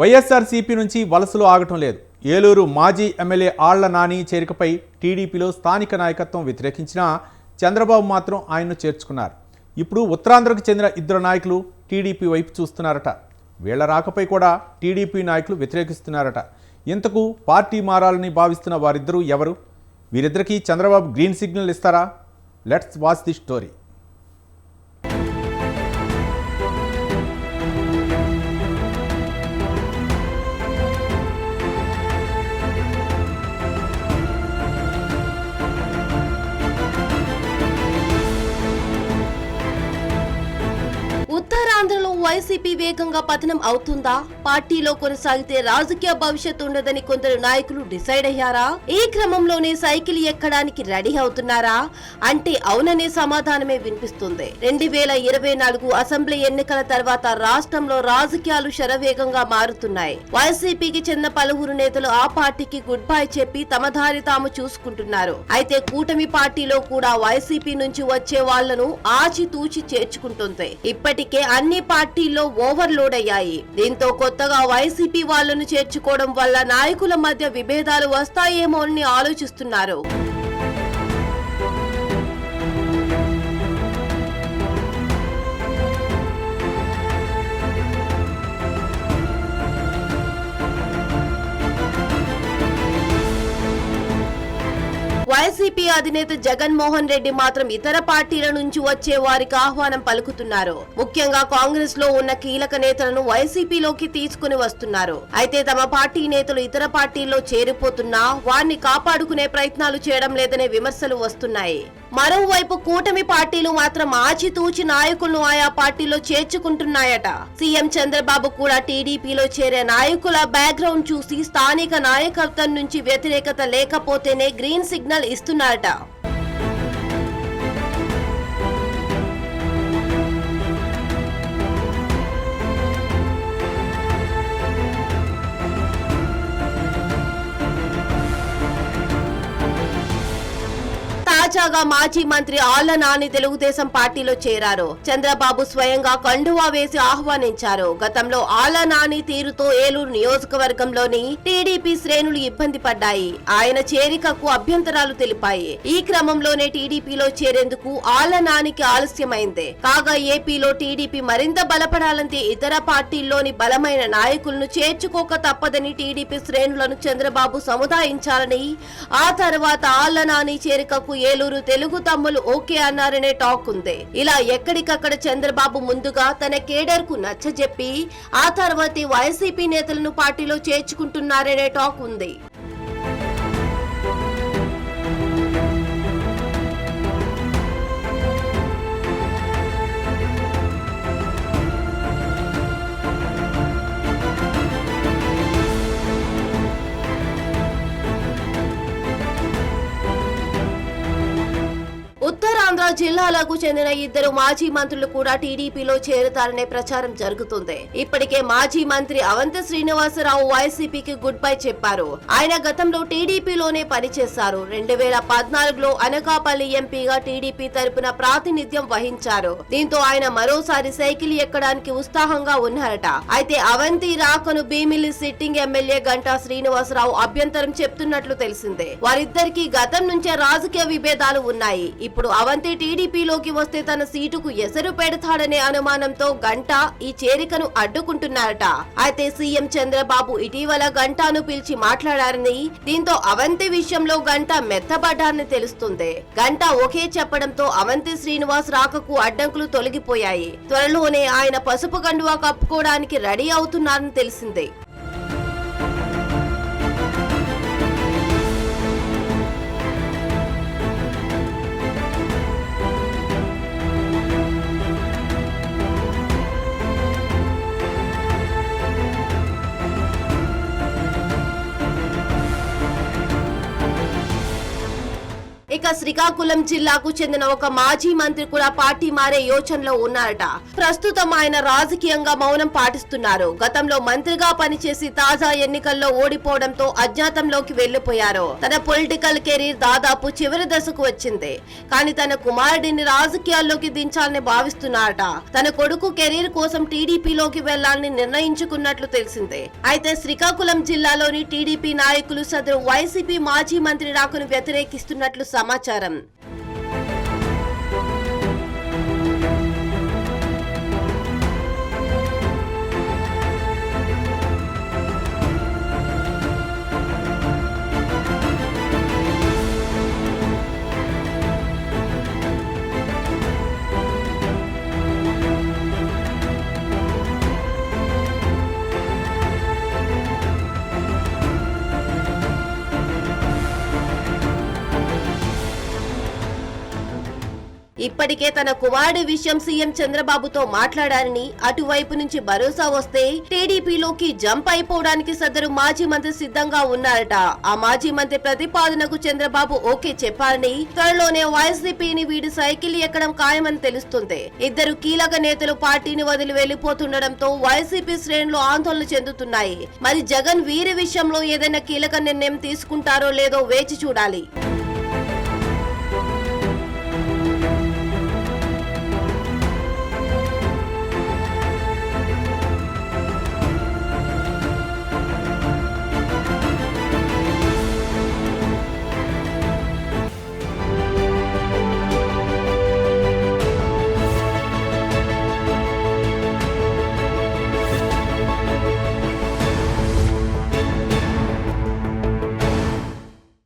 వైఎస్ఆర్సీపీ నుంచి వలసలు ఆగటం లేదు. ఏలూరు మాజీ ఎమ్మెల్యే ఆళ్ళ నాని చేరికపై టీడీపీలో స్థానిక నాయకత్వం వ్యతిరేకించినా చంద్రబాబు మాత్రం ఆయన్ను చేర్చుకున్నారు. ఇప్పుడు ఉత్తరాంధ్రకు చెందిన ఇద్దరు నాయకులు టీడీపీ వైపు చూస్తున్నారట. వీళ్ళ రాకపై కూడా టీడీపీ నాయకులు వ్యతిరేకిస్తున్నారట. ఇంతకు పార్టీ మారాలని భావిస్తున్న వారిద్దరూ ఎవరు? వీరిద్దరికీ చంద్రబాబు గ్రీన్ సిగ్నల్ ఇస్తారా? Let's watch the story. YCP వేగంగా పతనం అవుతుందా? పార్టీలో కొనసాగితే రాజకీయ భవిష్యత్తు ఉండదని కొందరు నాయకులు డిసైడ్ అయ్యారా? ఈ క్రమంలోనే సైకిల్ ఎక్కడానికి రెడీ అవుతున్నారా? అంటే అవుననే సమాధానమే వినిపిస్తుంది. రెండు వేల ఇరవై నాలుగు అసెంబ్లీ ఎన్నికల తర్వాత రాష్ట్రంలో రాజకీయాలు శరవేగంగా మారుతున్నాయి. వైసీపీకి చెందిన పలువురు నేతలు ఆ పార్టీకి గుడ్ బై చెప్పి తమ దారి తాము చూసుకుంటున్నారు. అయితే కూటమి పార్టీలో కూడా వైసీపీ నుంచి వచ్చే వాళ్ళను ఆచితూచి చేర్చుకుంటుంది. ఇప్పటికే అన్ని పార్టీ పార్టీలో ఓవర్లోడ్ అయ్యాయి. దీంతో కొత్తగా వైసీపీ వాళ్ళను చేర్చుకోవడం వల్ల నాయకుల మధ్య విభేదాలు వస్తాయేమో అని ఆలోచిస్తున్నారు. వైసీపీ అధినేత జగన్మోహన్ రెడ్డి మాత్రం ఇతర పార్టీల నుంచి వచ్చే వారికి ఆహ్వానం పలుకుతున్నారు. ముఖ్యంగా కాంగ్రెస్లో ఉన్న కీలక నేతలను వైసీపీలోకి తీసుకుని వస్తున్నారు. అయితే తమ పార్టీ నేతలు ఇతర పార్టీల్లో చేరిపోతున్నా వారిని కాపాడుకునే ప్రయత్నాలు చేయడం లేదనే విమర్శలు వస్తున్నాయి. మరోవైపు కూటమి పార్టీలు మాత్రం ఆచితూచి నాయకులను ఆయా పార్టీలో చేర్చుకుంటున్నాయట. సీఎం చంద్రబాబు కూడా టీడీపీలో చేరే నాయకుల బ్యాక్గ్రౌండ్ చూసి స్థానిక నాయకత్వం నుంచి వ్యతిరేకత లేకపోతేనే గ్రీన్ సిగ్నల్ ఇస్తున్నారట. తాజాగా మాజీ మంత్రి ఆళ్ళ నాని తెలుగుదేశం పార్టీలో చేరారు. చంద్రబాబు స్వయంగా కండువా వేసి ఆహ్వానించారు. గతంలో ఆళ్ళ నాని తీరుతో ఏలూరు నియోజకవర్గంలోని టీడీపీ శ్రేణులు ఇబ్బంది పడ్డాయి. ఆయన చేరికకు అభ్యంతరాలు తెలిపాయి. ఈ క్రమంలోనే టీడీపీలో చేరేందుకు ఆళ్ళ నానికి ఆలస్యమైంది. కాగా ఏపీలో టీడీపీ మరింత బలపడాలంటే ఇతర పార్టీల్లోని బలమైన నాయకులను చేర్చుకోక తప్పదని టీడీపీ శ్రేణులను చంద్రబాబు సముదాయించాలని ఆ తర్వాత ఆళ్ళ నాని చేరికకు ఏలూరు తెలుగు తమ్ములు ఓకే అన్నారనే టాక్ ఉంది. ఇలా ఎక్కడికక్కడ చంద్రబాబు ముందుగా తన కేడర్కు నచ్చజెప్పి ఆ తర్వాత వైసీపీ నేతలను పార్టీలో చేర్చుకుంటున్నారనే టాక్ ఉంది. కాగా జిల్లాలకు చెందిన ఇద్దరు మాజీ మంత్రులు కూడా టీడీపీలో చేరుతారనే ప్రచారం జరుగుతుంది. ఇప్పటికే మాజీ మంత్రి అవంతి శ్రీనివాసరావు వైసీపీకి గుడ్ బై చెప్పారు. ఆయన గతంలో టీడీపీలోనే పనిచేశారు. రెండు వేల పద్నాలుగులో అనకాపల్లి ఎంపీగా టీడీపీ తరపున ప్రాతినిధ్యం వహించారు. దీంతో ఆయన మరోసారి సైకిల్ ఎక్కడానికి ఉత్సాహంగా ఉన్నారట. అయితే అవంతి రాకను భీమిలి సిట్టింగ్ ఎమ్మెల్యే గంటా శ్రీనివాసరావు అభ్యంతరం చెప్తున్నట్లు తెలిసిందే. వారిద్దరికీ గతం నుంచే రాజకీయ విభేదాలు ఉన్నాయి. ఇప్పుడు అవంతి టీడీపీలోకి వస్తే తన సీటుకు ఎసరు పెడతాడనే అనుమానంతో గంట ఈ చేరికను అడ్డుకుంటున్నారట. అయితే సీఎం చంద్రబాబు ఇటీవల గంటాను పిలిచి మాట్లాడారని దీంతో అవంతి విషయంలో గంట మెత్తబడ్డారని తెలుస్తుంది. గంట ఒకే చెప్పడంతో అవంతి శ్రీనివాస్ రాకకు అడ్డంకులు తొలగిపోయాయి. త్వరలోనే ఆయన పసుపు గండువా కప్పుకోవడానికి రెడీ అవుతున్నారని తెలిసిందే. ఇక శ్రీకాకుళం జిల్లాకు చెందిన ఒక మాజీ మంత్రి కూడా పార్టీ మారే యోచనలో ఉన్నారట. ప్రస్తుతం ఆయన రాజకీయంగా మౌనం పాటిస్తున్నారు. గతంలో మంత్రిగా పనిచేసి తాజా ఎన్నికల్లో ఓడిపోవడంతో అజ్ఞాతంలోకి వెళ్ళిపోయారు తన పొలిటికల్ కెరీర్ దాదాపు చివరి దశకు వచ్చింది. కానీ తన కుమారుడిని రాజకీయాల్లోకి దించాలని భావిస్తున్నారట. తన కొడుకు కెరీర్ కోసం టీడీపీలోకి వెళ్ళాలని నిర్ణయించుకున్నట్లు తెలిసిందే. అయితే శ్రీకాకుళం జిల్లాలోని టీడీపీ నాయకులు సదరు వైసీపీ మాజీ మంత్రి రాకును వ్యతిరేకిస్తున్నట్లు సమాచారం. ఇప్పటికే తన కుమారుడు విషయం సీఎం చంద్రబాబుతో మాట్లాడారని అటువైపు నుంచి భరోసా వస్తే టీడీపీలోకి జంప్ అయిపోవడానికి సదరు మాజీ మంత్రి సిద్ధంగా ఉన్నారట. ఆ మాజీ మంత్రి ప్రతిపాదనకు చంద్రబాబు ఓకే చెప్పారని త్వరలోనే వైసీపీని వీడి సైకిల్ ఎక్కడం ఖాయమని తెలుస్తుంది. ఇద్దరు కీలక నేతలు పార్టీని వదిలి వెళ్ళిపోతుండటంతో వైసీపీ శ్రేణులు ఆందోళన చెందుతున్నాయి. మరి జగన్ వీరి విషయంలో ఏదైనా కీలక నిర్ణయం తీసుకుంటారో లేదో వేచి చూడాలి.